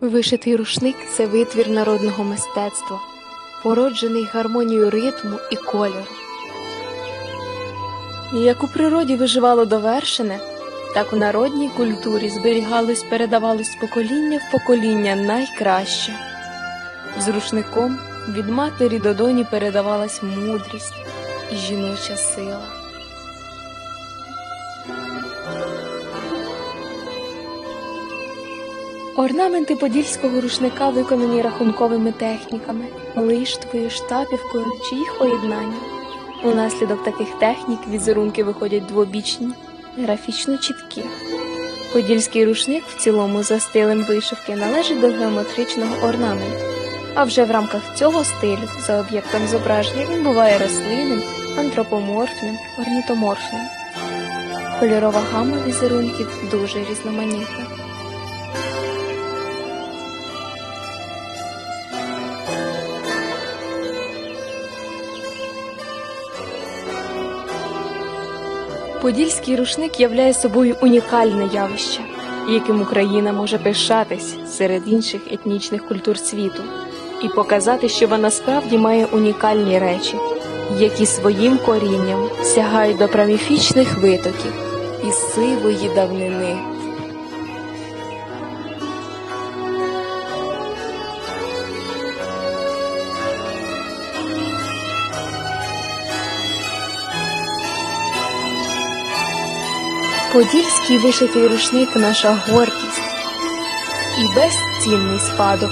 Вишитий рушник це витвір народного мистецтва, породжений гармонією ритму і кольору. Як у природі виживало довершене, так у народній культурі зберігалось, передавалось покоління в покоління найкраще. З рушником від матері до доні передавалась мудрість і жіноча сила. Орнаменти подільського рушника виконані рахунковими техніками, лиштвою, штапівкою чи їх поєднанням. Унаслідок таких технік візерунки виходять двобічні, графічно чіткі. Подільський рушник в цілому за стилем вишивки належить до геометричного орнаменту, а вже в рамках цього стилю за об'єктом зображення він буває рослинним, антропоморфним, орнітоморфним. Кольорова гама візерунків дуже різноманітна. Подільський рушник являє собою унікальне явище, яким Україна може пишатись серед інших етнічних культур світу і показати, що вона справді має унікальні речі, які своїм корінням сягають до праміфічних витоків і сивої давнини. Подільський вишитий рушник наша гордість. І безцінний спадок